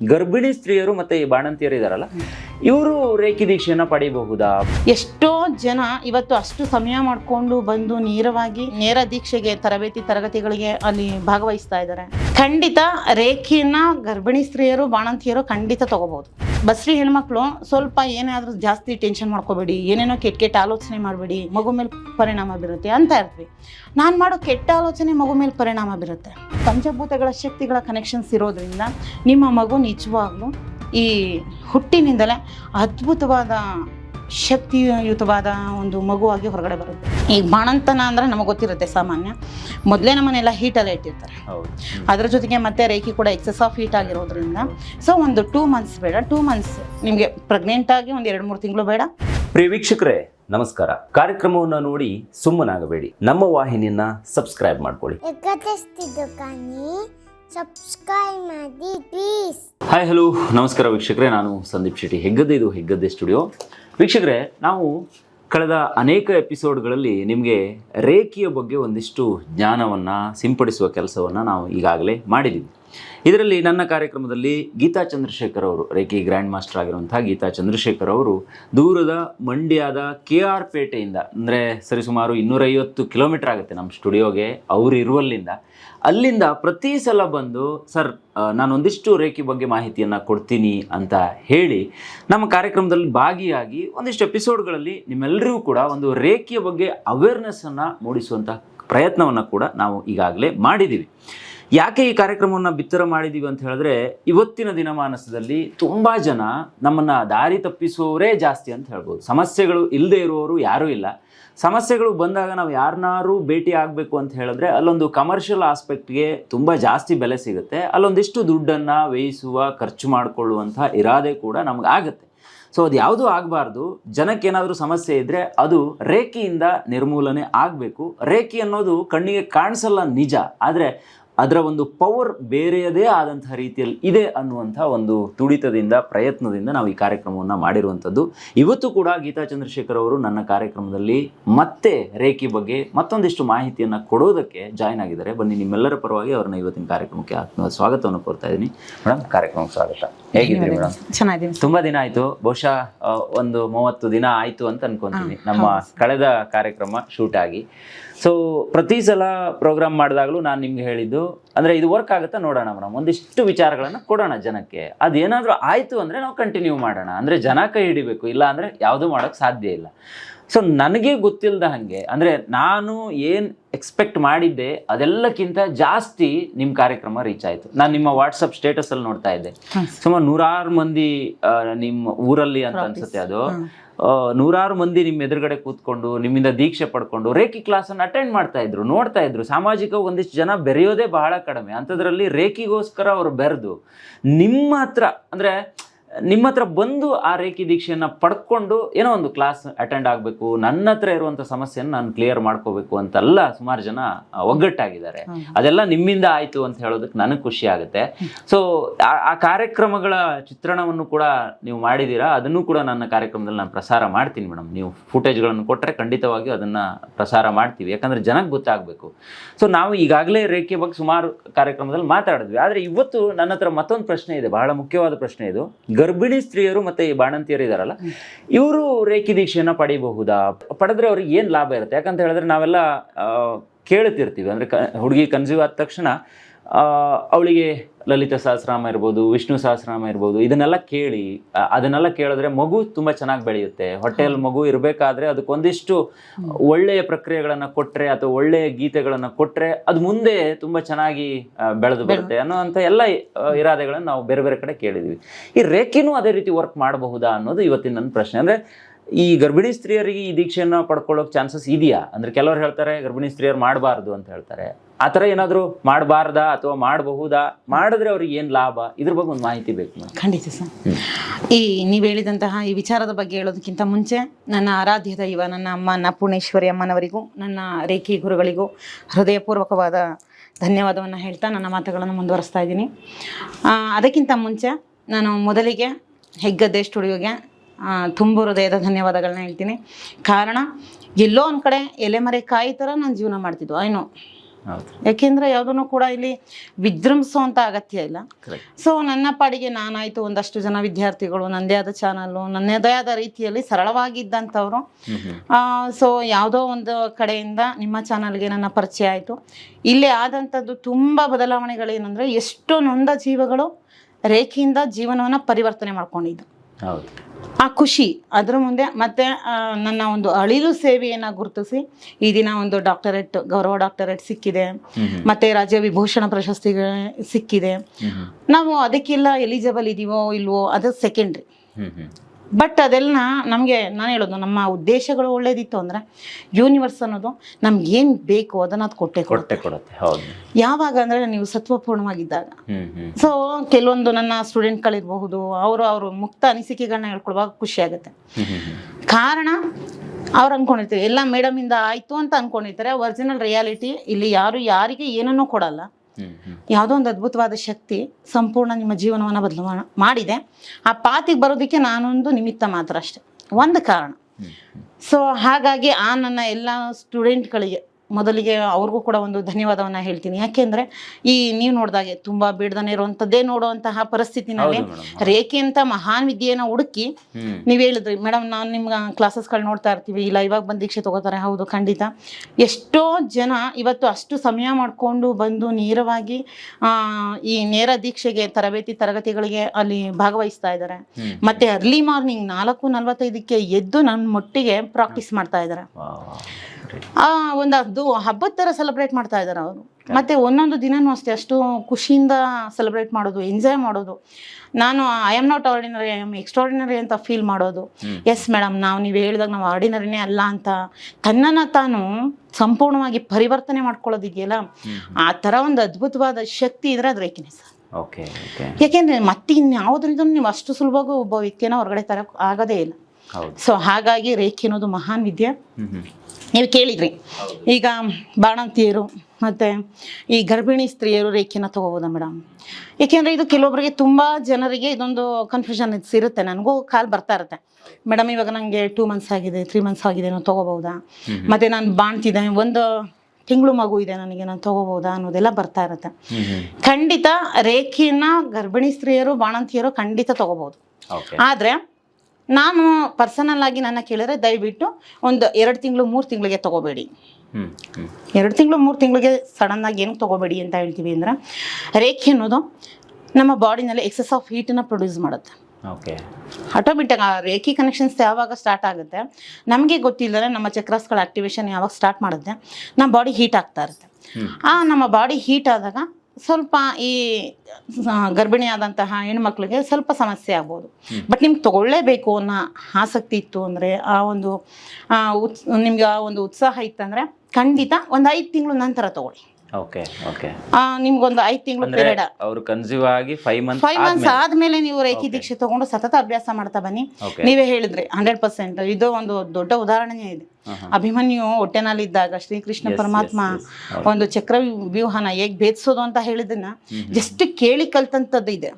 ಗರ್ಭಿಣಿ ಸ್ತ್ರೀಯರು ಮತ್ತೆ ಈ ಬಾಣಂತಿಯರು ಇದಾರಲ್ಲ, ಇವರು ರೇಖಿ ದೀಕ್ಷೆಯನ್ನ ಪಡೆಯಬಹುದಾ ಎಷ್ಟೋ ಜನ ಇವತ್ತು ಅಷ್ಟು ಸಮಯ ಮಾಡಿಕೊಂಡು ಬಂದು ನೇರವಾಗಿ ನೇರ ದೀಕ್ಷೆಗೆ ತರಬೇತಿ ತರಗತಿಗಳಿಗೆ ಅಲ್ಲಿ ಭಾಗವಹಿಸ್ತಾ ಇದ್ದಾರೆ. ಖಂಡಿತ ರೇಖೆಯನ್ನ ಗರ್ಭಿಣಿ ಸ್ತ್ರೀಯರು, ಬಾಣಂತಿಯರು ಖಂಡಿತ ತಗೋಬಹುದು. ಬಸ್ರಿ ಹೆಣ್ಮಕ್ಳು ಸ್ವಲ್ಪ ಏನಾದರೂ ಜಾಸ್ತಿ ಟೆನ್ಷನ್ ಮಾಡ್ಕೋಬೇಡಿ, ಏನೇನೋ ಕೆಟ್ಟ ಕೆಟ್ಟ ಆಲೋಚನೆ ಮಾಡಬೇಡಿ, ಮಗು ಮೇಲೆ ಪರಿಣಾಮ ಬೀರುತ್ತೆ ಅಂತ ಇರ್ತೀವಿ. ನಾನು ಮಾಡೋ ಕೆಟ್ಟ ಆಲೋಚನೆ ಮಗು ಮೇಲೆ ಪರಿಣಾಮ ಬೀರುತ್ತೆ. ಪಂಚಭೂತಗಳ ಶಕ್ತಿಗಳ ಕನೆಕ್ಷನ್ಸ್ ಇರೋದ್ರಿಂದ ನಿಮ್ಮ ಮಗು ನಿಜವಾಗ್ಲೂ ಈ ಹುಟ್ಟಿನಿಂದಲೇ ಅದ್ಭುತವಾದ ಶಕ್ತಿಯುತವಾದ ಒಂದು ಮಗುವಾಗಿ ಹೊರಗಡೆ ಬರುತ್ತೆ. ಈಗ ಬಾಣಂತನ ಅಂದ್ರೆ ನಮಗೆ ಗೊತ್ತಿರುತ್ತೆ ಸಾಮಾನ್ಯ. ಮೊದಲೇ ನಮ್ಮನ್ನೆಲ್ಲ ಹೀಟಲ್ಲೇ ಇಟ್ಟಿರ್ತಾರೆ. ಹೌದು. ಅದ್ರ ಜೊತೆಗೆ ಮತ್ತೆ ರೇಖಿ ಕೂಡ ಎಕ್ಸಸ್ ಆಫ್ ಹೀಟ್ ಆಗಿರೋದ್ರಿಂದ. ಸೊ ಒಂದು ಟೂ ಮಂತ್ಸ್ ಬೇಡ. ಟೂ ಮಂತ್ಸ್ ನಿಮಗೆ ಪ್ರೆಗ್ನೆಂಟ್ ಆಗಿ ಒಂದು ಎರಡು ಮೂರು ತಿಂಗಳು ಬೇಡ. ಪ್ರಿಯ ವೀಕ್ಷಕರೇ ನಮಸ್ಕಾರ. ಕಾರ್ಯಕ್ರಮವನ್ನ ನೋಡಿ ಸುಮ್ಮನಾಗಬೇಡಿ. ನಮ್ಮ ವಾಹಿನಿಯನ್ನ ಸಬ್ಸ್ಕ್ರೈಬ್ ಮಾಡ್ಕೊಳ್ಳಿ. ಸಬ್ಸ್ಕ್ರೈಬ್ ಮಾಡಿ ಪ್ಲೀಸ್ ಹಾಯ್ ಹಲೋ ನಮಸ್ಕಾರ ವೀಕ್ಷಕರೇ. ನಾನು ಸಂದೀಪ್ ಶೆಟ್ಟಿ. ಹೆಗ್ಗದ್ದೆ ಇದು ಹೆಗ್ಗದ್ದೆ ಸ್ಟುಡಿಯೋ ವೀಕ್ಷಕರೇ, ನಾವು ಕಳೆದ ಅನೇಕ ಎಪಿಸೋಡ್ಗಳಲ್ಲಿ ನಿಮಗೆ ರೇಖೆಯ ಬಗ್ಗೆ ಒಂದಿಷ್ಟು ಜ್ಞಾನವನ್ನು ಸಿಂಪಡಿಸುವ ಕೆಲಸವನ್ನು ನಾವು ಈಗಾಗಲೇ ಮಾಡಿದ್ದೀವಿ. ಇದರಲ್ಲಿ ನನ್ನ ಕಾರ್ಯಕ್ರಮದಲ್ಲಿ ಗೀತಾ ಚಂದ್ರಶೇಖರ್ ಅವರು, ರೇಖಿ ಗ್ರ್ಯಾಂಡ್ ಮಾಸ್ಟರ್ ಆಗಿರುವಂಥ ಗೀತಾ ಚಂದ್ರಶೇಖರ್ ಅವರು ದೂರದ ಮಂಡ್ಯದ ಕೆ ಆರ್ ಪೇಟೆಯಿಂದ, ಅಂದರೆ ಸರಿಸುಮಾರು ಇನ್ನೂರೈವತ್ತು ಕಿಲೋಮೀಟರ್ ಆಗುತ್ತೆ ನಮ್ಮ ಸ್ಟುಡಿಯೋಗೆ, ಅವರು ಇರುವಲ್ಲಿಂದ. ಅಲ್ಲಿಂದ ಪ್ರತಿ ಸಲ ಬಂದು, ಸರ್ ನಾನೊಂದಿಷ್ಟು ರೇಖಿ ಬಗ್ಗೆ ಮಾಹಿತಿಯನ್ನು ಕೊಡ್ತೀನಿ ಅಂತ ಹೇಳಿ, ನಮ್ಮ ಕಾರ್ಯಕ್ರಮದಲ್ಲಿ ಭಾಗಿಯಾಗಿ ಒಂದಿಷ್ಟು ಎಪಿಸೋಡ್ಗಳಲ್ಲಿ ನಿಮ್ಮೆಲ್ಲರಿಗೂ ಕೂಡ ಒಂದು ರೇಖೆಯ ಬಗ್ಗೆ ಅವೇರ್ನೆಸ್ಸನ್ನು ಮೂಡಿಸುವಂಥ ಪ್ರಯತ್ನವನ್ನು ಕೂಡ ನಾವು ಈಗಾಗಲೇ ಮಾಡಿದ್ದೀವಿ ಯಾಕೆ ಈ ಕಾರ್ಯಕ್ರಮವನ್ನು ಬಿತ್ತರ ಮಾಡಿದ್ದೀವಿ ಅಂತ ಹೇಳಿದ್ರೆ, ಇವತ್ತಿನ ದಿನಮಾನಸದಲ್ಲಿ ತುಂಬ ಜನ ನಮ್ಮನ್ನು ದಾರಿ ತಪ್ಪಿಸುವವರೇ ಜಾಸ್ತಿ ಅಂತ ಹೇಳ್ಬೋದು. ಸಮಸ್ಯೆಗಳು ಇಲ್ಲದೆ ಇರುವವರು ಯಾರೂ ಇಲ್ಲ. ಸಮಸ್ಯೆಗಳು ಬಂದಾಗ ನಾವು ಯಾರನ್ನಾರು ಭೇಟಿ ಆಗಬೇಕು ಅಂತ ಹೇಳಿದ್ರೆ, ಅಲ್ಲೊಂದು ಕಮರ್ಷಿಯಲ್ ಆಸ್ಪೆಕ್ಟ್ಗೆ ತುಂಬ ಜಾಸ್ತಿ ಬೆಲೆ ಸಿಗುತ್ತೆ. ಅಲ್ಲೊಂದಿಷ್ಟು ದುಡ್ಡನ್ನು ವ್ಯಯಿಸುವ, ಖರ್ಚು ಮಾಡಿಕೊಳ್ಳುವಂಥ ಇರಾದೆ ಕೂಡ ನಮ್ಗೆ ಆಗುತ್ತೆ. ಸೊ ಅದು ಯಾವುದೂ ಆಗಬಾರ್ದು. ಜನಕ್ಕೇನಾದರೂ ಸಮಸ್ಯೆ ಇದ್ದರೆ ಅದು ರೇಖೆಯಿಂದ ನಿರ್ಮೂಲನೆ ಆಗಬೇಕು. ರೇಖೆ ಅನ್ನೋದು ಕಣ್ಣಿಗೆ ಕಾಣಿಸಲ್ಲ ನಿಜ. ಆದರೆ ಅದರ ಒಂದು ಪವರ್ ಬೇರೆಯದೇ ಆದಂತಹ ರೀತಿಯಲ್ಲಿ ಇದೆ ಅನ್ನುವಂಥ ಒಂದು ತುಡಿತದಿಂದ ಪ್ರಯತ್ನದಿಂದ ನಾವು ಈ ಕಾರ್ಯಕ್ರಮವನ್ನು ಮಾಡಿರುವಂಥದ್ದು. ಇವತ್ತು ಕೂಡ ಗೀತಾ ಚಂದ್ರಶೇಖರ್ ಅವರು ನನ್ನ ಕಾರ್ಯಕ್ರಮದಲ್ಲಿ ಮತ್ತೆ ರೇಖೆ ಬಗ್ಗೆ ಮತ್ತೊಂದಿಷ್ಟು ಮಾಹಿತಿಯನ್ನು ಕೊಡೋದಕ್ಕೆ ಜಾಯ್ನ್ ಆಗಿದ್ದಾರೆ. ಬನ್ನಿ ನಿಮ್ಮೆಲ್ಲರ ಪರವಾಗಿ ಅವ್ರನ್ನ ಇವತ್ತಿನ ಕಾರ್ಯಕ್ರಮಕ್ಕೆ ಆತ್ಮ ಸ್ವಾಗತವನ್ನು ಕೋರ್ತಾ ಇದ್ದೀನಿ. ಮೇಡಮ್ ಕಾರ್ಯಕ್ರಮಕ್ಕೆ ಸ್ವಾಗತ. ಹೇಗಿದ್ದೀರಿ ಮೇಡಮ್ ಚೆನ್ನಾಗಿದ್ದೀನಿ ತುಂಬಾ ದಿನ ಆಯ್ತು. ಬಹುಶಃ ಒಂದು ಮೂವತ್ತು ದಿನ ಆಯ್ತು ಅಂತ ಅನ್ಕೊಂತೀನಿ. ನಮ್ಮ ಕಳೆದ ಕಾರ್ಯಕ್ರಮ ಶೂಟ್ ಆಗಿ. ಸೊ ಪ್ರತಿ ಸಲ ಪ್ರೋಗ್ರಾಮ್ ಮಾಡಿದಾಗಲೂ ನಾನು ನಿಮ್ಗೆ ಹೇಳಿದ್ದು ಅಂದ್ರೆ ಇದು ವರ್ಕ್ ಆಗುತ್ತಾ ನೋಡೋಣ ಮೇಡಮ್ ಒಂದಿಷ್ಟು ವಿಚಾರಗಳನ್ನು ಕೊಡೋಣ ಜನಕ್ಕೆ. ಅದೇನಾದರೂ ಆಯ್ತು ಅಂದ್ರೆ ನಾವು ಕಂಟಿನ್ಯೂ ಮಾಡೋಣ. ಅಂದ್ರೆ ಜನ ಕೈ ಹಿಡಿಬೇಕು. ಇಲ್ಲ ಅಂದ್ರೆ ಯಾವುದೂ ಮಾಡೋಕ್ಕೆ ಸಾಧ್ಯ ಇಲ್ಲ. ಸೊ ನನಗೆ ಗೊತ್ತಿಲ್ಲದ ಹಾಗೆ ಅಂದರೆ ನಾನು ಏನು ಎಕ್ಸ್ಪೆಕ್ಟ್ ಮಾಡಿದ್ದೆ ಅದೆಲ್ಲಕ್ಕಿಂತ ಜಾಸ್ತಿ ನಿಮ್ಮ ಕಾರ್ಯಕ್ರಮ ರೀಚ್ ಆಯಿತು. ನಾನು ನಿಮ್ಮ ವಾಟ್ಸಪ್ ಸ್ಟೇಟಸಲ್ಲಿ ನೋಡ್ತಾ ಇದ್ದೆ. ಸುಮಾರು ನೂರಾರು ಮಂದಿ ನಿಮ್ಮ ಊರಲ್ಲಿ ಅಂತ ಅನ್ಸುತ್ತೆ ಅದು. ನೂರಾರು ಮಂದಿ ನಿಮ್ಮ ಎದುರುಗಡೆ ಕೂತ್ಕೊಂಡು, ನಿಮ್ಮಿಂದ ದೀಕ್ಷೆ ಪಡ್ಕೊಂಡು, ರೇಖಿ ಕ್ಲಾಸನ್ನು ಅಟೆಂಡ್ ಮಾಡ್ತಾ ಇದ್ರು, ನೋಡ್ತಾ ಇದ್ರು. ಸಾಮಾಜಿಕ ಒಂದಿಷ್ಟು ಜನ ಬೆರೆಯೋದೇ ಬಹಳ ಕಡಿಮೆ. ಅಂಥದ್ರಲ್ಲಿ ರೇಖಿಗೋಸ್ಕರ ಅವರು ಬೆರೆದು, ನಿಮ್ಮ ಹತ್ರ, ಅಂದರೆ ನಿಮ್ಮ ಹತ್ರ ಬಂದು ಆ ರೇಖಿ ದೀಕ್ಷೆಯನ್ನು ಪಡ್ಕೊಂಡು ಏನೋ ಒಂದು ಕ್ಲಾಸ್ ಅಟೆಂಡ್ ಆಗಬೇಕು ನನ್ನ ಹತ್ರ ಇರುವಂಥ ಸಮಸ್ಯೆಯನ್ನು ನಾನು ಕ್ಲಿಯರ್ ಮಾಡ್ಕೋಬೇಕು ಅಂತೆಲ್ಲ ಸುಮಾರು ಜನ ಒಗ್ಗಟ್ಟಾಗಿದ್ದಾರೆ. ಅದೆಲ್ಲ ನಿಮ್ಮಿಂದ ಆಯಿತು ಅಂತ ಹೇಳೋದಕ್ಕೆ ನನಗೆ ಖುಷಿ ಆಗುತ್ತೆ. ಸೊ ಆ ಕಾರ್ಯಕ್ರಮಗಳ ಚಿತ್ರಣವನ್ನು ಕೂಡ ನೀವು ಮಾಡಿದ್ದೀರಾ ಅದನ್ನು ಕೂಡ ನನ್ನ ಕಾರ್ಯಕ್ರಮದಲ್ಲಿ ನಾನು ಪ್ರಸಾರ ಮಾಡ್ತೀನಿ ಮೇಡಮ್ ನೀವು ಫುಟೇಜ್ಗಳನ್ನು ಕೊಟ್ಟರೆ ಖಂಡಿತವಾಗಿಯೂ ಅದನ್ನು ಪ್ರಸಾರ ಮಾಡ್ತೀವಿ. ಯಾಕಂದರೆ ಜನಕ್ಕೆ ಗೊತ್ತಾಗಬೇಕು. ಸೊ ನಾವು ಈಗಾಗಲೇ ರೇಖೆ ಬಗ್ಗೆ ಸುಮಾರು ಕಾರ್ಯಕ್ರಮದಲ್ಲಿ ಮಾತಾಡಿದ್ವಿ. ಆದರೆ ಇವತ್ತು ನನ್ನ ಹತ್ರ ಮತ್ತೊಂದು ಪ್ರಶ್ನೆ ಇದೆ. ಬಹಳ ಮುಖ್ಯವಾದ ಪ್ರಶ್ನೆ ಇದು. ಗರ್ಭಿಣಿ ಸ್ತ್ರೀಯರು ಮತ್ತೆ ಈ ಬಾಣಂತಿಯರು ಇದಾರಲ್ಲ, ಇವರು ರೇಖಿ ದೀಕ್ಷೆಯನ್ನ ಪಡಿಬಹುದಾ? ಪಡೆದ್ರೆ ಅವ್ರಿಗೆ ಏನು ಲಾಭ ಇರುತ್ತೆ? ಯಾಕಂತ ಹೇಳಿದ್ರೆ ನಾವೆಲ್ಲ ಕೇಳ್ತಿರ್ತೀವಿ. ಅಂದ್ರೆ ಕ, ಹುಡುಗಿ ಕನ್ಸೀವ್ ಆದ ತಕ್ಷಣ ಅವಳಿಗೆ ಲಲಿತ ಸಹಸ್ರನಾಮ ಇರ್ಬೋದು ವಿಷ್ಣು ಸಹಸ್ರನಾಮ ಇರ್ಬೋದು ಇದನ್ನೆಲ್ಲ ಕೇಳಿ ಅದನ್ನೆಲ್ಲ ಕೇಳಿದ್ರೆ ಮಗು ತುಂಬ ಚೆನ್ನಾಗಿ ಬೆಳೆಯುತ್ತೆ. ಹೊಟ್ಟೆಯಲ್ಲಿ ಮಗು ಇರಬೇಕಾದ್ರೆ ಅದಕ್ಕೊಂದಿಷ್ಟು ಒಳ್ಳೆಯ ಪ್ರಕ್ರಿಯೆಗಳನ್ನು ಕೊಟ್ಟರೆ ಅಥವಾ ಒಳ್ಳೆಯ ಗೀತೆಗಳನ್ನು ಕೊಟ್ಟರೆ ಅದು ಮುಂದೆ ತುಂಬ ಚೆನ್ನಾಗಿ ಬೆಳೆದು ಬರುತ್ತೆ ಅನ್ನೋವಂಥ ಎಲ್ಲ ಇರಾದೆಗಳನ್ನು ನಾವು ಬೇರೆ ಬೇರೆ ಕಡೆ ಕೇಳಿದ್ವಿ. ಈ ರೇಖೆನೂ ಅದೇ ರೀತಿ ವರ್ಕ್ ಮಾಡಬಹುದಾ ಅನ್ನೋದು ಇವತ್ತಿನ ನನ್ನ ಪ್ರಶ್ನೆ. ಅಂದರೆ ಈ ಗರ್ಭಿಣಿ ಸ್ತ್ರೀಯರಿಗೆ ಈ ದೀಕ್ಷೆಯನ್ನು ಪಡ್ಕೊಳ್ಳೋಕೆ ಚಾನ್ಸಸ್ ಇದೆಯಾ? ಅಂದರೆ ಕೆಲವರು ಹೇಳ್ತಾರೆ ಗರ್ಭಿಣಿ ಸ್ತ್ರೀಯರು ಮಾಡಬಾರ್ದು ಅಂತ ಹೇಳ್ತಾರೆ. ಆ ಥರ ಏನಾದರೂ ಮಾಡಬಾರ್ದಾ ಅಥವಾ ಮಾಡಬಹುದಾ? ಮಾಡಿದ್ರೆ ಅವ್ರಿಗೆ ಏನು ಲಾಭ? ಇದ್ರ ಬಗ್ಗೆ ಒಂದು ಮಾಹಿತಿ ಬೇಕು ಖಂಡಿತ ಸರ್. ಈ ನೀವು ಹೇಳಿದಂತಹ ಈ ವಿಚಾರದ ಬಗ್ಗೆ ಹೇಳೋದಕ್ಕಿಂತ ಮುಂಚೆ ನನ್ನ ಆರಾಧ್ಯ ದೈವ ನನ್ನ ಅಮ್ಮ ಪೂರ್ಣೇಶ್ವರಿ ಅಮ್ಮನವರಿಗೂ, ನನ್ನ ರೇಖಿ ಗುರುಗಳಿಗೂ ಹೃದಯಪೂರ್ವಕವಾದ ಧನ್ಯವಾದವನ್ನು ಹೇಳ್ತಾ ನನ್ನ ಮಾತುಗಳನ್ನು ಮುಂದುವರಿಸ್ತಾ ಇದ್ದೀನಿ. ಅದಕ್ಕಿಂತ ಮುಂಚೆ ನಾನು ಮೊದಲಿಗೆ ಹೆಗ್ಗದ್ದೆ ಸ್ಟುಡಿಯೋಗೆ ತುಂಬ ಹೃದಯದ ಧನ್ಯವಾದಗಳನ್ನ ಹೇಳ್ತೀನಿ. ಕಾರಣ ಎಲ್ಲೋ ಒಂದು ಕಡೆ ಎಲೆಮರೆ ಕಾಯಿ ಥರ ನಾನು ಜೀವನ ಮಾಡ್ತಿದ್ವು ಏನೋ ಯಾಕೆಂದ್ರೆ ಯಾವುದನ್ನು ಕೂಡ ಇಲ್ಲಿ ವಿಜೃಂಭಿಸುವಂತ ಅಗತ್ಯ ಇಲ್ಲ. ಸೊ ನನ್ನ ಪಾಡಿಗೆ ನಾನಾಯ್ತು ಒಂದಷ್ಟು ಜನ ವಿದ್ಯಾರ್ಥಿಗಳು ನನ್ನದೇ ಆದ ಚಾನಲ್ಲು ನನ್ನದೇ ಆದ ರೀತಿಯಲ್ಲಿ ಸರಳವಾಗಿದ್ದಂಥವ್ರು. ಸೊ ಯಾವುದೋ ಒಂದು ಕಡೆಯಿಂದ ನಿಮ್ಮ ಚಾನಲ್ಗೆ ನನ್ನ ಪರಿಚಯ ಆಯಿತು. ಇಲ್ಲಿ ಆದಂಥದ್ದು ತುಂಬ ಬದಲಾವಣೆಗಳೇನೆಂದರೆ ಎಷ್ಟೋ ನೊಂದ ಜೀವಗಳು ರೇಖೆಯಿಂದ ಜೀವನವನ್ನು ಪರಿವರ್ತನೆ ಮಾಡ್ಕೊಂಡಿದ್ದು. ಹೌದು. ಆ ಖುಷಿ ಅದರ ಮುಂದೆ ಮತ್ತೆ ನನ್ನ ಒಂದು ಅಳಿಲು ಸೇವೆಯನ್ನು ಗುರುತಿಸಿ ಈ ದಿನ ಒಂದು ಡಾಕ್ಟರೇಟ್ ಗೌರವ ಡಾಕ್ಟರೇಟ್ ಸಿಕ್ಕಿದೆ. ಮತ್ತೆ ರಾಜ್ಯ ವಿಭೂಷಣ ಪ್ರಶಸ್ತಿ ಸಿಕ್ಕಿದೆ. ನಾವು ಅದಕ್ಕೆಲ್ಲ ಎಲಿಜಿಬಲ್ ಇದೀವೋ ಇಲ್ವೋ ಅದು ಸೆಕೆಂಡ್ರಿ ಬಟ್ ಅದೆಲ್ಲ ನಮಗೆ ನಾನು ಹೇಳೋದು ನಮ್ಮ ಉದ್ದೇಶಗಳು ಒಳ್ಳೇದಿತ್ತು ಅಂದರೆ ಯೂನಿವರ್ಸ್ ಅನ್ನೋದು ನಮ್ಗೆ ಏನು ಬೇಕು ಅದನ್ನು ಅದು ಕೊಟ್ಟೆ ಕೊಡುತ್ತೆ. ಕೊಟ್ಟೆ ಕೊಡುತ್ತೆ ಯಾವಾಗ ಅಂದರೆ ನೀವು ಸತ್ವಪೂರ್ಣವಾಗಿದ್ದಾಗ. ಸೊ ಕೆಲವೊಂದು ನನ್ನ ಸ್ಟೂಡೆಂಟ್ಗಳಿರಬಹುದು ಅವರು ಅವರು ಮುಕ್ತ ಅನಿಸಿಕೆಗಳನ್ನ ಹೇಳ್ಕೊಳ್ವಾಗ ಖುಷಿ ಆಗುತ್ತೆ. ಕಾರಣ ಅವ್ರು ಅನ್ಕೊಂಡಿರ್ತಾರೆ ಎಲ್ಲ ಮೇಡಮ್ ಇಂದ ಆಯ್ತು ಅಂತ ಅನ್ಕೊಂಡಿರ್ತಾರೆ ಒರಿಜಿನಲ್ ರಿಯಾಲಿಟಿ ಇಲ್ಲಿ ಯಾರು ಯಾರಿಗೆ ಏನನ್ನೂ ಕೊಡಲ್ಲ. ಯಾವುದೋ ಒಂದು ಅದ್ಭುತವಾದ ಶಕ್ತಿ ಸಂಪೂರ್ಣ ನಿಮ್ಮ ಜೀವನವನ್ನು ಬದಲಾವಣೆ ಮಾಡಿದೆ. ಆ ಪಾತಿಗೆ ಬರೋದಕ್ಕೆ ನಾನೊಂದು ನಿಮಿತ್ತ ಮಾತ್ರ ಅಷ್ಟೆ. ಒಂದು ಕಾರಣ. ಸೊ ಹಾಗಾಗಿ ಆ ನನ್ನ ಎಲ್ಲ ಸ್ಟೂಡೆಂಟ್ಗಳಿಗೆ ಮೊದಲಿಗೆ ಅವ್ರಿಗೂ ಕೂಡ ಒಂದು ಧನ್ಯವಾದವನ್ನು ಹೇಳ್ತೀನಿ. ಯಾಕೆಂದರೆ ಈ ನೀವು ನೋಡಿದಾಗೆ ತುಂಬ ಬೇಡದನೆ ಇರುವಂಥದ್ದೇ ನೋಡುವಂತಹ ಪರಿಸ್ಥಿತಿನಲ್ಲಿ ರೇಖೆ ಅಂತ ಮಹಾನ್ ವಿದ್ಯೆಯನ್ನು ಹುಡುಕಿ ನೀವು ಹೇಳಿದ್ರಿ ಮೇಡಮ್ ನಾನು ನಿಮ್ಮ ಕ್ಲಾಸಸ್ಗಳು ನೋಡ್ತಾ ಇರ್ತೀವಿ ಇಲ್ಲ ಇವಾಗ ಬಂದು ದೀಕ್ಷೆ ತಗೋತಾರೆ. ಹೌದು ಖಂಡಿತ. ಎಷ್ಟೋ ಜನ ಇವತ್ತು ಅಷ್ಟು ಸಮಯ ಮಾಡಿಕೊಂಡು ಬಂದು ನೇರವಾಗಿ ಆ, ಈ ನೇರ ದೀಕ್ಷೆಗೆ ತರಬೇತಿ ತರಗತಿಗಳಿಗೆ ಅಲ್ಲಿ ಭಾಗವಹಿಸ್ತಾ ಇದ್ದಾರೆ ಮತ್ತೆ ಅರ್ಲಿ ಮಾರ್ನಿಂಗ್ ನಾಲ್ಕು ನಲ್ವತ್ತೈದಕ್ಕೆ ಎದ್ದು ನನ್ನ ಮೊಟ್ಟಿಗೆ ಪ್ರಾಕ್ಟೀಸ್ ಮಾಡ್ತಾ ಇದ್ದಾರೆ. ಆ ಒಂದು ಅದು ಹಬ್ಬದ ಥರ ಸೆಲೆಬ್ರೇಟ್ ಮಾಡ್ತಾ ಇದ್ದಾರೆ ಅವರು. ಮತ್ತೆ ಒಂದೊಂದು ದಿನನೂ ಅಷ್ಟೇ ಅಷ್ಟು ಖುಷಿಯಿಂದ ಸೆಲೆಬ್ರೇಟ್ ಮಾಡೋದು ಎಂಜಾಯ್ ಮಾಡೋದು. ನಾನು I am not ordinary I am extraordinary ಅಂತ ಫೀಲ್ ಮಾಡೋದು. ಎಸ್ ಮೇಡಮ್ ನಾವು ನೀವು ಹೇಳಿದಾಗ ನಾವು ಆರ್ಡಿನರಿನೇ ಅಲ್ಲ ಅಂತ ತನ್ನನ್ನು ತಾನು ಸಂಪೂರ್ಣವಾಗಿ ಪರಿವರ್ತನೆ ಮಾಡ್ಕೊಳ್ಳೋದಿದೆಯಲ್ಲ? ಆ ಥರ ಒಂದು ಅದ್ಭುತವಾದ ಶಕ್ತಿ ಇದ್ರೆ ಅದು ರೇಖೆನೇ ಸರ್. ಯಾಕೆಂದ್ರೆ ಮತ್ತೆ ಇನ್ಯಾವುದ್ರಿಂದ ನೀವು ಅಷ್ಟು ಸುಲಭವಾಗಿ ಒಬ್ಬ ವ್ಯಕ್ತಿಯನ್ನು ಹೊರಗಡೆ ತರಕ್ ಆಗೋದೇ ಇಲ್ಲ. ಸೊ ಹಾಗಾಗಿ ರೇಖೆ ಅನ್ನೋದು ಮಹಾನ್ ವಿದ್ಯೆ. ನೀವು ಕೇಳಿದ್ರಿ. ಈಗ ಬಾಣಂತಿಯರು ಮತ್ತು ಈ ಗರ್ಭಿಣಿ ಸ್ತ್ರೀಯರು ರೇಖೆನ ತಗೋಬೋದಾ ಮೇಡಮ್ ಏಕೆಂದರೆ ಇದು ಕೆಲವೊಬ್ಬರಿಗೆ ತುಂಬ ಜನರಿಗೆ ಇದೊಂದು ಕನ್ಫ್ಯೂಷನ್ ಇರುತ್ತೆ. ನನಗೂ ಕಾಲ್ ಬರ್ತಾ ಇರುತ್ತೆ. ಮೇಡಮ್ ಇವಾಗ ನನಗೆ ಟೂ ಮಂತ್ಸ್ ಆಗಿದೆ ತ್ರೀ ಮಂತ್ಸ್ ಆಗಿದೆ ನಾನು ತೊಗೋಬೋದಾ? ಮತ್ತು ನಾನು ಬಾಣ್ತಿದ್ದೆ ಒಂದು ತಿಂಗಳು ಮಗು ಇದೆ ನನಗೆ ನಾನು ತೊಗೋಬೋದಾ ಅನ್ನೋದೆಲ್ಲ ಬರ್ತಾ ಇರುತ್ತೆ. ಖಂಡಿತ ರೇಖೆಯನ್ನು ಗರ್ಭಿಣಿ ಸ್ತ್ರೀಯರು ಬಾಣಂತಿಯರು ಖಂಡಿತ ತೊಗೋಬೋದು. ಆದರೆ ನಾನು ಪರ್ಸನಲ್ ಆಗಿ ನನ್ನ ಕೇಳಿದ್ರೆ ದಯವಿಟ್ಟು ಒಂದು ಎರಡು ತಿಂಗಳು ಮೂರು ತಿಂಗಳಿಗೆ ತಗೋಬೇಡಿ. ಎರಡು ತಿಂಗಳು ಮೂರು ತಿಂಗಳಿಗೆ ಸಡನ್ನಾಗಿ ಏನಕ್ಕೆ ತಗೋಬೇಡಿ ಅಂತ ಹೇಳ್ತೀವಿ ಅಂದ್ರೆ ರೇಖೆ ಅನ್ನೋದು ನಮ್ಮ ಬಾಡಿನಲ್ಲಿ ಎಕ್ಸಸ್ ಆಫ್ ಹೀಟನ್ನು ಪ್ರೊಡ್ಯೂಸ್ ಮಾಡುತ್ತೆ. ಓಕೆ ಆಟೋಮೆಟಿಕ್ ಆ ರೇಖಿ ಕನೆಕ್ಷನ್ಸ್ ಯಾವಾಗ ಸ್ಟಾರ್ಟ್ ಆಗುತ್ತೆ? ನಮಗೆ ಗೊತ್ತಿಲ್ಲದೆ ನಮ್ಮ ಚಕ್ರಾಸ್ಗಳ ಆಕ್ಟಿವೇಶನ್ ಯಾವಾಗ ಸ್ಟಾರ್ಟ್ ಮಾಡುತ್ತೆ? ನಮ್ಮ ಬಾಡಿ ಹೀಟ್ ಆಗ್ತಾ ಇರುತ್ತೆ. ಆ ನಮ್ಮ ಬಾಡಿ ಹೀಟ್ ಆದಾಗ ಸ್ವಲ್ಪ ಈ ಗರ್ಭಿಣಿಯಾದಂತಹ ಹೆಣ್ಮಕ್ಳಿಗೆ ಸ್ವಲ್ಪ ಸಮಸ್ಯೆ ಆಗ್ಬೋದು. ಬಟ್ ನಿಮ್ಗೆ ತಗೊಳ್ಳೇಬೇಕು ಅನ್ನೋ ಆಸಕ್ತಿ ಇತ್ತು ಅಂದರೆ ಆ ಒಂದು ಉತ್ಸ್ ನಿಮ್ಗೆ ಆ ಒಂದು ಉತ್ಸಾಹ ಇತ್ತಂದರೆ ಖಂಡಿತ ಒಂದು ಐದು ತಿಂಗಳು ನಂತರ ತಗೊಳ್ಳಿ. ಓಕೆ ಓಕೆ ನಿಮ್ಗೊಂದು ಐದು ತಿಂಗಳು ಪೀರಿಯಡ್. ಅವ್ರು ಕನ್ಸೀವ್ ಆಗಿ ಫೈವ್ ಮಂತ್ ಫೈವ್ ಮಂತ್ಸ್ ಆದ್ಮೇಲೆ. ನೀವು ರೇಖಿ ದೀಕ್ಷೆ ತಗೊಂಡು ಸತತ ಅಭ್ಯಾಸ ಮಾಡ್ತಾ ಬನ್ನಿ. ನೀವೇ ಹೇಳಿದ್ರಿ ಹಂಡ್ರೆಡ್ ಪರ್ಸೆಂಟ್ ಇದು ಒಂದು ದೊಡ್ಡ ಉದಾಹರಣೆ ಇದೆ. ಅಭಿಮನ್ಯು ಹೊಟ್ಟೆನಲ್ಲಿದ್ದಾಗ ಶ್ರೀಕೃಷ್ಣ Yes, ಪರಮಾತ್ಮ. ಒಂದು ಚಕ್ರ ವ್ಯೂಹನ ಹೇಗ್ ಭೇದಿಸೋದು ಅಂತ ಹೇಳಿದನ್ನ ಜಸ್ಟ್ ಕೇಳಿ ಕಲ್ತಂತದ್ದು ಇದೆ.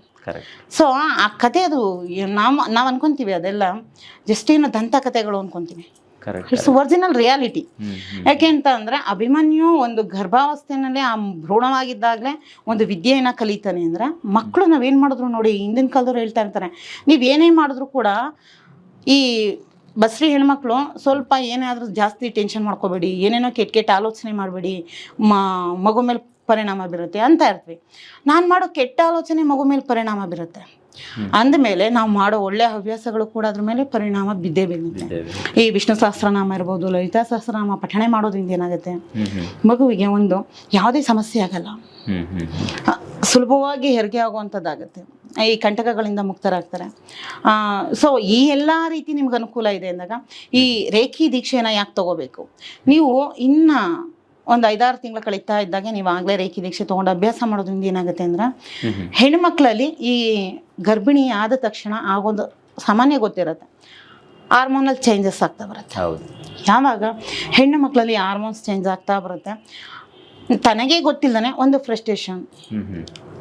ಸೊ ಆ ಕತೆ ಅದು ನಾವು ನಾವು ಅನ್ಕೊಂತೀವಿ ಅದೆಲ್ಲ. ಜಸ್ಟ್ ಏನು ದಂತ ಕಥೆಗಳು ಅನ್ಕೊಂತೀವಿ. ಇಟ್ಸ್ ಒರಿಜಿನಲ್ ರಿಯಾಲಿಟಿ ಯಾಕೆ ಅಂತ ಅಂದ್ರೆ ಅಭಿಮನ್ಯು ಒಂದು ಗರ್ಭಾವಸ್ಥೆನಲ್ಲಿ ಆ ಭ್ರೂಣವಾಗಿದ್ದಾಗಲೇ ಒಂದು ವಿದ್ಯೆಯನ್ನು ಕಲಿತಾನೆ ಅಂದ್ರೆ ಮಕ್ಕಳು ನಾವೇನು ಮಾಡಿದ್ರು ನೋಡಿ ಹಿಂದಿನ ಕಾಲದವ್ರು ಹೇಳ್ತಾ ಇರ್ತಾರೆ. ನೀವು ಏನೇ ಮಾಡಿದ್ರು ಕೂಡ ಈ ಬಸ್ರಿ ಹೆಣ್ಮಕ್ಳು ಸ್ವಲ್ಪ ಏನಾದರೂ ಜಾಸ್ತಿ ಟೆನ್ಷನ್ ಮಾಡ್ಕೋಬೇಡಿ ಏನೇನೋ ಕೆಟ್ಟ ಕೆಟ್ಟ ಆಲೋಚನೆ ಮಾಡಬೇಡಿ ಮಗು ಮೇಲೆ ಪರಿಣಾಮ ಬೀರುತ್ತೆ ಅಂತ ಇರ್ತೀವಿ. ನಾನು ಮಾಡೋ ಕೆಟ್ಟ ಆಲೋಚನೆ ಮಗು ಮೇಲೆ ಪರಿಣಾಮ ಬೀರುತ್ತೆ. ಅಂದಮೇಲೆ ನಾವು ಮಾಡೋ ಒಳ್ಳೆ ಹವ್ಯಾಸಗಳು ಕೂಡ ಅದ್ರ ಮೇಲೆ ಪರಿಣಾಮ ಬಿದ್ದೇ ಬೀಳುತ್ತೆ. ಈ ವಿಷ್ಣು ಸಹಸ್ರನಾಮ ಇರ್ಬೋದು ಲಲಿತಾ ಸಹಸ್ರನಾಮ ಪಠಣೆ ಮಾಡೋದ್ರಿಂದ ಏನಾಗುತ್ತೆ? ಮಗುವಿಗೆ ಒಂದು ಯಾವುದೇ ಸಮಸ್ಯೆ ಆಗಲ್ಲ. ಸುಲಭವಾಗಿ ಹೆರಿಗೆ ಆಗುವಂಥದ್ದಾಗುತ್ತೆ. ಈ ಕಂಟಕಗಳಿಂದ ಮುಕ್ತರಾಗ್ತಾರೆ. ಸೊ ಈ ಎಲ್ಲ ರೀತಿ ನಿಮ್ಗೆ ಅನುಕೂಲ ಇದೆ ಅಂದಾಗ ಈ ರೇಖಿ ದೀಕ್ಷೆನ ಯಾಕೆ ತಗೋಬೇಕು? ನೀವು ಇನ್ನ ಒಂದು ಐದಾರು ತಿಂಗಳು ಕಳೀತಾ ಇದ್ದಾಗ ನೀವು ಆಗಲೇ ರೇಖಿ ದೀಕ್ಷೆ ತಗೊಂಡು ಅಭ್ಯಾಸ ಮಾಡೋದ್ರಿಂದ ಏನಾಗುತ್ತೆ ಅಂದ್ರೆ ಹೆಣ್ಮಕ್ಳಲ್ಲಿ ಈ ಗರ್ಭಿಣಿ ಆದ ತಕ್ಷಣ ಆಗೋದು ಸಾಮಾನ್ಯ ಗೊತ್ತಿರುತ್ತೆ. ಹಾರ್ಮೋನಲ್ ಚೇಂಜಸ್ ಆಗ್ತಾ ಬರುತ್ತೆ. ಹೌದು. ಯಾವಾಗ ಹೆಣ್ಣು ಮಕ್ಕಳಲ್ಲಿ ಹಾರ್ಮೋನ್ಸ್ ಚೇಂಜ್ ಆಗ್ತಾ ಬರುತ್ತೆ. ತನಗೆ ಗೊತ್ತಿಲ್ಲದೆ ಒಂದು ಫ್ರಸ್ಟ್ರೇಷನ್.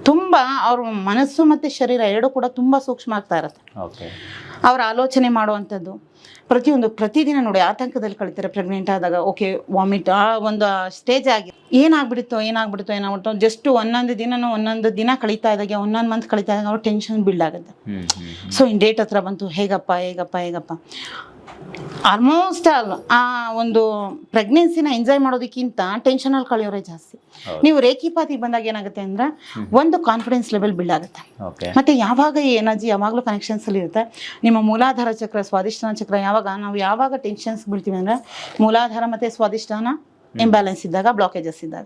ತುಂಬ ಅವ್ರ ಮನಸ್ಸು ಮತ್ತು ಶರೀರ ಎರಡೂ ಕೂಡ ತುಂಬ ಸೂಕ್ಷ್ಮ ಆಗ್ತಾ ಇರುತ್ತೆ. ಓಕೆ. ಅವ್ರ ಆಲೋಚನೆ ಮಾಡುವಂಥದ್ದು. ಪ್ರತಿಯೊಂದು ಪ್ರತಿದಿನ ನೋಡಿ ಆತಂಕದಲ್ಲಿ ಕಳಿತಾರೆ ಪ್ರೆಗ್ನೆಂಟ್ ಆದಾಗ. ಓಕೆ ವಾಮಿಟ್ ಆ ಒಂದು ಸ್ಟೇಜ್ ಆಗಿ. ಏನಾಗ್ಬಿಡುತ್ತೋ ಏನಾಗ್ಬಿಡುತ್ತೋ ಏನಾಗ್ಬಿಡುತ್ತೋ ಜಸ್ಟ್ ಒಂದೊಂದು ದಿನನೂ ಒಂದೊಂದು ದಿನ ಕಳೀತಾ ಇದ್ದಾಗೆ ಒಂದೊಂದು ಮಂತ್ ಕಳೀತಾ ಇದ್ದಾಗ ಅವ್ರ ಟೆನ್ಷನ್ ಬಿಲ್ಡ್ ಆಗುತ್ತೆ. ಸೊ ಇನ್ ಡೇಟ್ ಹತ್ರ ಬಂತು ಹೇಗಪ್ಪ ಹೇಗಪ್ಪ ಹೇಗಪ್ಪ? ಆಲ್ಮೋಸ್ಟ್ ಆಲ್ ಆ ಒಂದು ಪ್ರೆಗ್ನೆನ್ಸಿನ ಎಂಜಾಯ್ ಮಾಡೋದಕ್ಕಿಂತ ಟೆನ್ಷನಲ್ಲಿ ಕಳೆಯೋರೇ ಜಾಸ್ತಿ. ನೀವು ರೇಖಿಪಾತಿಗೆ ಬಂದಾಗ ಏನಾಗುತ್ತೆ ಅಂದ್ರೆ ಒಂದು ಕಾನ್ಫಿಡೆನ್ಸ್ ಲೆವೆಲ್ ಬಿಲ್ಡ್ ಆಗುತ್ತೆ. ಮತ್ತೆ ಯಾವಾಗ ಈ ಎನರ್ಜಿ ಯಾವಾಗಲೂ ಕನೆಕ್ಷನ್ಸ್ ಅಲ್ಲಿ ಇರುತ್ತೆ? ನಿಮ್ಮ ಮೂಲಾಧಾರ ಚಕ್ರ ಸ್ವಾದಿಷ್ಠಾನ ಚಕ್ರ ಯಾವಾಗ ನಾವು ಯಾವಾಗ ಟೆನ್ಷನ್ಸ್ ಬೀಳ್ತೀವಿ ಅಂದ್ರೆ ಮೂಲಾಧಾರ ಮತ್ತೆ ಸ್ವಾದಿಷ್ಠಾನ ಇಂಬ್ಯಾಲೆನ್ಸ್ ಇದ್ದಾಗ ಬ್ಲಾಕೇಜಸ್ ಇದ್ದಾಗ.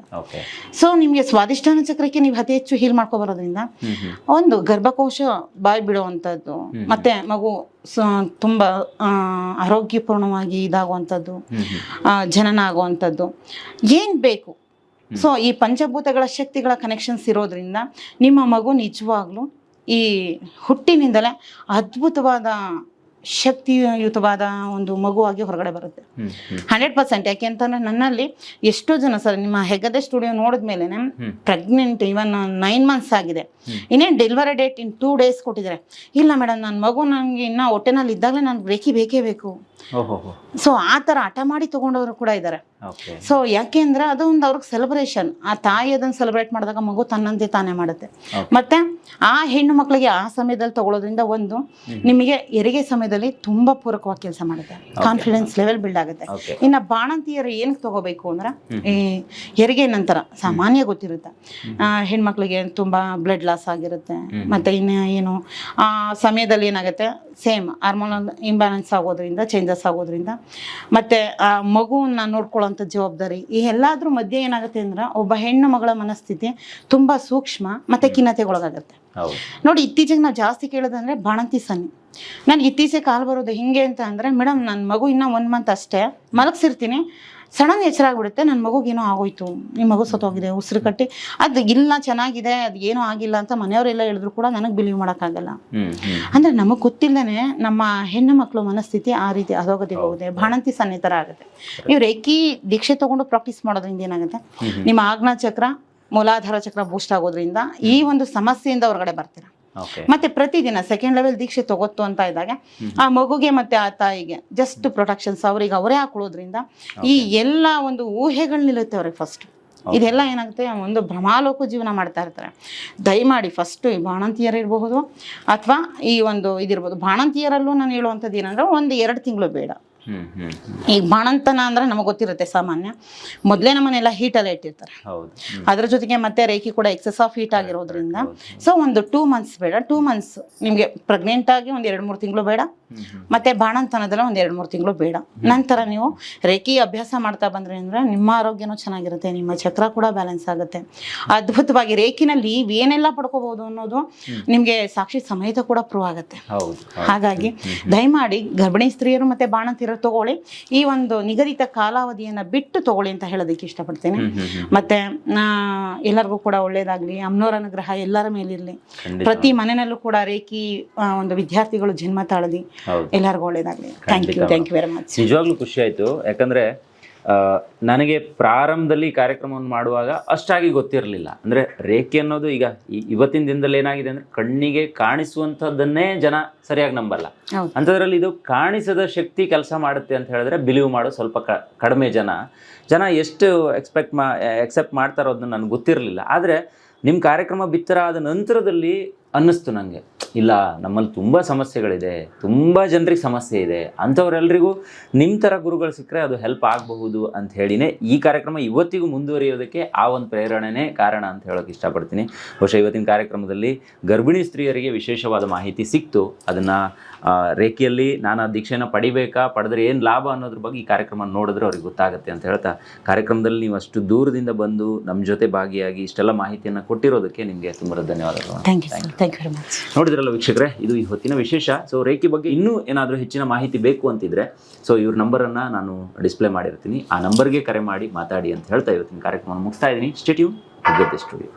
ಸೊ ನಿಮಗೆ ಸ್ವಾದಿಷ್ಠಾನ ಚಕ್ರಕ್ಕೆ ನೀವು ಅತಿ ಹೆಚ್ಚು ಹೀಲ್ ಮಾಡ್ಕೊ ಬರೋದ್ರಿಂದ ಹ್ಮ್ ಹ್ಮ್. ಒಂದು ಗರ್ಭಕೋಶ ಬಾಯಿ ಬಿಡುವಂಥದ್ದು ಮತ್ತೆ ಮಗು ತುಂಬಾ ತುಂಬ ಆರೋಗ್ಯಪೂರ್ಣವಾಗಿ ಇದಾಗುವಂಥದ್ದು ಜನನ ಆಗುವಂಥದ್ದು. ಏನು ಬೇಕು? ಸೊ ಈ ಪಂಚಭೂತಗಳ ಶಕ್ತಿಗಳ ಕನೆಕ್ಷನ್ಸ್ ಇರೋದ್ರಿಂದ ನಿಮ್ಮ ಮಗು ನಿಜವಾಗ್ಲೂ ಈ ಹುಟ್ಟಿನಿಂದಲೇ ಅದ್ಭುತವಾದ ಶಕ್ತಿಯುತವಾದ ಒಂದು ಮಗುವಾಗಿ ಹೊರಗಡೆ ಬರುತ್ತೆ. Hundred percent. ಯಾಕೆ ಅಂತಂದ್ರೆ ನನ್ನಲ್ಲಿ ಎಷ್ಟೋ ಜನ ಸರ್ ನಿಮ್ಮ ಹೆಗ್ಗದೆ ಸ್ಟುಡಿಯೋ ನೋಡಿದ್ಮೇಲೆ ಪ್ರೆಗ್ನೆಂಟ್ ಇವನ್ ನೈನ್ ಮಂತ್ಸ್ ಆಗಿದೆ. ಇನ್ನೇನು delivery date in two days ಕೊಟ್ಟಿದ್ದಾರೆ. ಇಲ್ಲ ಮೇಡಮ್ ನನ್ನ ಮಗು ನನಗೆ ಇನ್ನ ಹೊಟ್ಟೆನಲ್ಲಿ ಇದ್ದಾಗಲೇ ನಾನು ಬೇಕಿ ಬೇಕೇ ಬೇಕು. ಸೊ ಆ ಥರ ಹಠ ಮಾಡಿ ತಗೊಂಡವರು ಕೂಡ ಇದ್ದಾರೆ ಸೊ ಯಾಕೆಂದ್ರೆ ಅದು ಒಂದು ಅವ್ರಿಗೆ ಸೆಲೆಬ್ರೇಷನ್ ಆ ತಾಯಿ ಅದನ್ನು ಸೆಲೆಬ್ರೇಟ್ ಮಾಡಿದಾಗ ಮಗು ತನ್ನಂತೆ ತಾನೇ ಮಾಡುತ್ತೆ. ಮತ್ತೆ ಆ ಹೆಣ್ಣು ಮಕ್ಕಳಿಗೆ ಆ ಸಮಯದಲ್ಲಿ ತಗೊಳ್ಳೋದ್ರಿಂದ ಒಂದು ನಿಮಗೆ ಹೆರಿಗೆ ಸಮಯದಲ್ಲಿ ತುಂಬಾ ಪೂರಕವಾಗಿ ಕೆಲಸ ಮಾಡುತ್ತೆ. ಕಾನ್ಫಿಡೆನ್ಸ್ ಲೆವೆಲ್ ಬಿಲ್ಡ್ ಆಗುತ್ತೆ. ಇನ್ನ ಬಾಣಂತಿಯರು ಏನಕ್ಕೆ ತಗೋಬೇಕು ಅಂದ್ರೆ ಈ ಹೆರಿಗೆ ನಂತರ ಸಾಮಾನ್ಯ ಗೊತ್ತಿರುತ್ತೆ. ಆ, ಹೆಣ್ಮಕ್ಳಿಗೆ ತುಂಬಾ ಬ್ಲಡ್ ಲಾಸ್ ಆಗಿರುತ್ತೆ. ಮತ್ತೆ ಇನ್ನು ಏನು ಆ ಸಮಯದಲ್ಲಿ ಏನಾಗುತ್ತೆ? ಸೇಮ್ ಹಾರ್ಮೋನಲ್ ಇಂಬ್ಯಾಲೆನ್ಸ್ ಆಗೋದ್ರಿಂದ ಚೇಂಜಸ್ ಆಗೋದ್ರಿಂದ ಮತ್ತೆ ಆ ಮಗುವನ್ನ ನೋಡ್ಕೊಳ್ಳೋಂಥ ಜವಾಬ್ದಾರಿ. ಈ ಎಲ್ಲಾದ್ರ ಮಧ್ಯೆ ಏನಾಗುತ್ತೆ ಅಂದ್ರೆ ಒಬ್ಬ ಹೆಣ್ಣು ಮಗಳ ಮನಸ್ಥಿತಿ ತುಂಬಾ ಸೂಕ್ಷ್ಮ ಮತ್ತೆ ಖಿನ್ನತೆಗೊಳಗಾಗುತ್ತೆ. ನೋಡಿ ಇತ್ತೀಚೆಗೆ ನಾವು ಜಾಸ್ತಿ ಕೇಳೋದಂದ್ರೆ ಬಾಣಂತಿ ಸನ್ನಿ. ನಾನು ಇತ್ತೀಚೆಗೆ ಕಾಲ್ ಬರೋದು ಹಿಂಗೆ ಅಂತ ಅಂದರೆ ಮೇಡಮ್ ನನ್ನ ಮಗು ಇನ್ನೂ ಒನ್ ಮಂತ್ ಅಷ್ಟೇ. ಮಲಗಿಸಿರ್ತೀನಿ. ಸಡನ್ ಎಚ್ಚರ ಆಗ್ಬಿಡುತ್ತೆ ನನ್ನ ಮಗುಗೇನೋ ಆಗೋಯ್ತು ನಿಮ್ಮ ಮಗು ಸತ್ತೋಗಿದೆ ಉಸಿರು ಕಟ್ಟಿ ಅದು ಇಲ್ಲ ಚೆನ್ನಾಗಿದೆ ಅದು ಏನೂ ಆಗಿಲ್ಲ ಅಂತ ಮನೆಯವರೆಲ್ಲ ಹೇಳಿದ್ರು ಕೂಡ ನನಗೆ ಬಿಲೀವ್ ಮಾಡೋಕ್ಕಾಗಲ್ಲ. ಅಂದರೆ ನಮಗೆ ಗೊತ್ತಿಲ್ಲದೇ ನಮ್ಮ ಹೆಣ್ಣು ಮಕ್ಕಳು ಮನಸ್ಥಿತಿ ಆ ರೀತಿ ಅಧೋಗತಿಗೆ ಹೋಗುತ್ತೆ ಬಾಣಂತಿ ಸನ್ನಿ ಥರ ಆಗುತ್ತೆ. ನೀವು ರೇಖಿ ದೀಕ್ಷೆ ತಗೊಂಡು ಪ್ರಾಕ್ಟೀಸ್ ಮಾಡೋದ್ರಿಂದ ಏನಾಗುತ್ತೆ? ನಿಮ್ಮ ಆಜ್ಞಾ ಚಕ್ರ ಮೂಲಾಧಾರ ಚಕ್ರ ಬೂಸ್ಟ್ ಆಗೋದ್ರಿಂದ ಈ ಒಂದು ಸಮಸ್ಯೆಯಿಂದ ಹೊರಗಡೆ ಬರ್ತೀರಾ? ಮತ್ತೆ ಪ್ರತಿದಿನ ಸೆಕೆಂಡ್ ಲೆವೆಲ್ ದೀಕ್ಷೆ ತಗೋತು ಅಂತ ಇದ್ದಾಗ ಆ ಮಗುಗೆ ಮತ್ತೆ ಆ ತಾಯಿಗೆ ಜಸ್ಟ್ ಪ್ರೊಟೆಕ್ಷನ್ಸ್ ಅವ್ರಿಗೆ ಅವರೇ ಹಾಕೊಳ್ಳೋದ್ರಿಂದ ಈ ಎಲ್ಲ ಒಂದು ಊಹೆಗಳು ನಿಲ್ಲುತ್ತೆ ಅವ್ರಿಗೆ ಫಸ್ಟ್ ಇದೆಲ್ಲ ಏನಾಗುತ್ತೆ ಒಂದು ಭ್ರಮಾಲೋಕ ಜೀವನ ಮಾಡ್ತಾ ಇರ್ತಾರೆ. ದಯಮಾಡಿ ಫಸ್ಟ್ ಈ ಬಾಣಂತಿಯರು ಇರಬಹುದು ಅಥವಾ ಈ ಒಂದು ಇದಿರ್ಬೋದು ಬಾಣಂತಿಯರಲ್ಲೂ ನಾನು ಹೇಳುವಂಥದ್ದು ಏನಂದ್ರೆ ಒಂದು ಎರಡು ತಿಂಗಳು ಬೇಡ. ಈಗ ಬಾಣಂತನ ಅಂದ್ರೆ ನಮಗೆ ಗೊತ್ತಿರುತ್ತೆ ಸಾಮಾನ್ಯ. ಮೊದಲೇ ನಮ್ಮನ್ನೆಲ್ಲ ಹೀಟಲ್ಲ ಇಟ್ಟಿರ್ತಾರೆ. ಅದ್ರ ಜೊತೆಗೆ ಮತ್ತೆ ರೇಖಿ ಕೂಡ ಎಕ್ಸಸ್ ಆಫ್ ಹೀಟ್ ಆಗಿರೋದ್ರಿಂದ ಸೊ ಒಂದು ಟೂ ಮಂತ್ಸ್ ಬೇಡ. ಟೂ ಮಂತ್ಸ್ ನಿಮಗೆ ಪ್ರೆಗ್ನೆಂಟ್ ಆಗಿ ಒಂದು ಎರಡು ಮೂರು ತಿಂಗಳು ಬೇಡ. ಮತ್ತೆ ಬಾಣಂತನದಲ್ಲ ಒಂದು ಎರಡು ಮೂರು ತಿಂಗಳು ಬೇಡ. ನಂತರ ನೀವು ರೇಖಿ ಅಭ್ಯಾಸ ಮಾಡ್ತಾ ಬಂದ್ರಿ ಅಂದ್ರೆ ನಿಮ್ಮ ಆರೋಗ್ಯನೂ ಚೆನ್ನಾಗಿರುತ್ತೆ ನಿಮ್ಮ ಚಕ್ರ ಕೂಡ ಬ್ಯಾಲೆನ್ಸ್ ಆಗುತ್ತೆ. ಅದ್ಭುತವಾಗಿ ರೇಖಿನಲ್ಲಿ ಏನೆಲ್ಲ ಪಡ್ಕೋಬಹುದು ಅನ್ನೋದು ನಿಮಗೆ ಸಾಕ್ಷಿ ಸಮೇತ ಕೂಡ ಪ್ರೂವ್ ಆಗುತ್ತೆ. ಹಾಗಾಗಿ ದಯಮಾಡಿ ಗರ್ಭಿಣಿ ಸ್ತ್ರೀಯರು ಮತ್ತೆ ಬಾಣಂತಿಯರು ತಗೊಳ್ಳಿ. ಈ ಒಂದು ನಿಗದಿತ ಕಾಲಾವಧಿಯನ್ನ ಬಿಟ್ಟು ತಗೊಳ್ಳಿ ಅಂತ ಹೇಳೋದಕ್ಕೆ ಇಷ್ಟಪಡ್ತೇನೆ. ಮತ್ತೆ ಎಲ್ಲರಿಗೂ ಕೂಡ ಒಳ್ಳೇದಾಗ್ಲಿ. ಅಮ್ನೋರ ಅನುಗ್ರಹ ಎಲ್ಲರ ಮೇಲಿರಲಿ. ಪ್ರತಿ ಮನೆಯಲ್ಲೂ ಕೂಡ ರೇಖಿ ಒಂದು ವಿದ್ಯಾರ್ಥಿಗಳು ಜನ್ಮ ತಾಳಲಿ. ಎಲ್ಲರಿಗೂ ಒಳ್ಳೇದಾಗ್ಲಿ. Thank you thank you very much ನಿಜವಾಗ್ಲೂ ಖುಷಿ ಆಯ್ತು. ಯಾಕಂದ್ರೆ ನನಗೆ ಪ್ರಾರಂಭದಲ್ಲಿ ಕಾರ್ಯಕ್ರಮವನ್ನು ಮಾಡುವಾಗ ಅಷ್ಟಾಗಿ ಗೊತ್ತಿರಲಿಲ್ಲ. ಅಂದ್ರೆ ರೇಖೆ ಅನ್ನೋದು ಈಗ ಇವತ್ತಿನ ದಿನದಲ್ಲಿ ಏನಾಗಿದೆ ಅಂದ್ರೆ ಕಣ್ಣಿಗೆ ಕಾಣಿಸುವಂಥದ್ದನ್ನೇ ಜನ ಸರಿಯಾಗಿ ನಂಬಲ್ಲ. ಅಂಥದ್ರಲ್ಲಿ ಇದು ಕಾಣಿಸದ ಶಕ್ತಿ ಕೆಲಸ ಮಾಡುತ್ತೆ ಅಂತ ಹೇಳಿದ್ರೆ ಬಿಲೀವ್ ಮಾಡೋ ಸ್ವಲ್ಪ ಕ ಕಡಿಮೆ ಜನ. ಜನ ಎಷ್ಟು ಎಕ್ಸ್ಪೆಕ್ಟ್ ಮಾ ಎಕ್ಸೆಪ್ಟ್ ಮಾಡ್ತಾರೋ ಅದನ್ನ ನನಗೆ ಗೊತ್ತಿರಲಿಲ್ಲ. ಆದರೆ ನಿಮ್ಮ ಕಾರ್ಯಕ್ರಮ ಬಿತ್ತರ ಆದ ನಂತರದಲ್ಲಿ ಅನ್ನಿಸ್ತು ನನಗೆ ಇಲ್ಲ ನಮ್ಮಲ್ಲಿ ತುಂಬ ಸಮಸ್ಯೆಗಳಿದೆ ತುಂಬ ಜನರಿಗೆ ಸಮಸ್ಯೆ ಇದೆ. ಅಂಥವರೆಲ್ಲರಿಗೂ ನಿಮ್ಮ ಥರ ಗುರುಗಳು ಸಿಕ್ಕರೆ ಅದು ಹೆಲ್ಪ್ ಆಗಬಹುದು ಅಂತ ಹೇಳಿನೇ ಈ ಕಾರ್ಯಕ್ರಮ ಇವತ್ತಿಗೂ ಮುಂದುವರಿಯೋದಕ್ಕೆ ಆ ಒಂದು ಪ್ರೇರಣೆನೇ ಕಾರಣ ಅಂತ ಹೇಳೋಕೆ ಇಷ್ಟಪಡ್ತೀನಿ. ಬಹುಶಃ ಇವತ್ತಿನ ಕಾರ್ಯಕ್ರಮದಲ್ಲಿ ಗರ್ಭಿಣಿ ಸ್ತ್ರೀಯರಿಗೆ ವಿಶೇಷವಾದ ಮಾಹಿತಿ ಸಿಕ್ತು. ಅದನ್ನು ರೇಖೆಯಲ್ಲಿ ನಾನು ಆ ದೀಕ್ಷೆನ ಪಡಿಬೇಕಾ ಪಡೆದ್ರೆ ಏನು ಲಾಭ ಅನ್ನೋದ್ರ ಬಗ್ಗೆ ಈ ಕಾರ್ಯಕ್ರಮ ನೋಡಿದ್ರೆ ಅವ್ರಿಗೆ ಗೊತ್ತಾಗುತ್ತೆ ಅಂತ ಹೇಳ್ತಾ ಕಾರ್ಯಕ್ರಮದಲ್ಲಿ ನೀವು ಅಷ್ಟು ದೂರದಿಂದ ಬಂದು ನಮ್ಮ ಜೊತೆ ಭಾಗಿಯಾಗಿ ಇಷ್ಟೆಲ್ಲ ಮಾಹಿತಿಯನ್ನು ಕೊಟ್ಟಿರೋದಕ್ಕೆ ನಿಮಗೆ ತುಂಬ ಧನ್ಯವಾದಗಳು. Thank you thank you very much ನೋಡಿದ್ರಲ್ಲ ವೀಕ್ಷಕರೇ, ಇದು ಇವತ್ತಿನ ವಿಶೇಷ. ಸೊ ರೇಖೆ ಬಗ್ಗೆ ಇನ್ನೂ ಏನಾದರೂ ಹೆಚ್ಚಿನ ಮಾಹಿತಿ ಬೇಕು ಅಂತಿದ್ರೆ ಸೊ ಇವ್ರ ನಂಬರನ್ನು ನಾನು ಡಿಸ್ಪ್ಲೇ ಮಾಡಿರ್ತೀನಿ. ಆ ನಂಬರ್ಗೆ ಕರೆ ಮಾಡಿ ಮಾತಾಡಿ ಅಂತ ಹೇಳ್ತಾ ಇವತ್ತಿನ ಕಾರ್ಯಕ್ರಮ ಮುಗಿಸ್ತಾ ಇದ್ದೀನಿ. Statue studio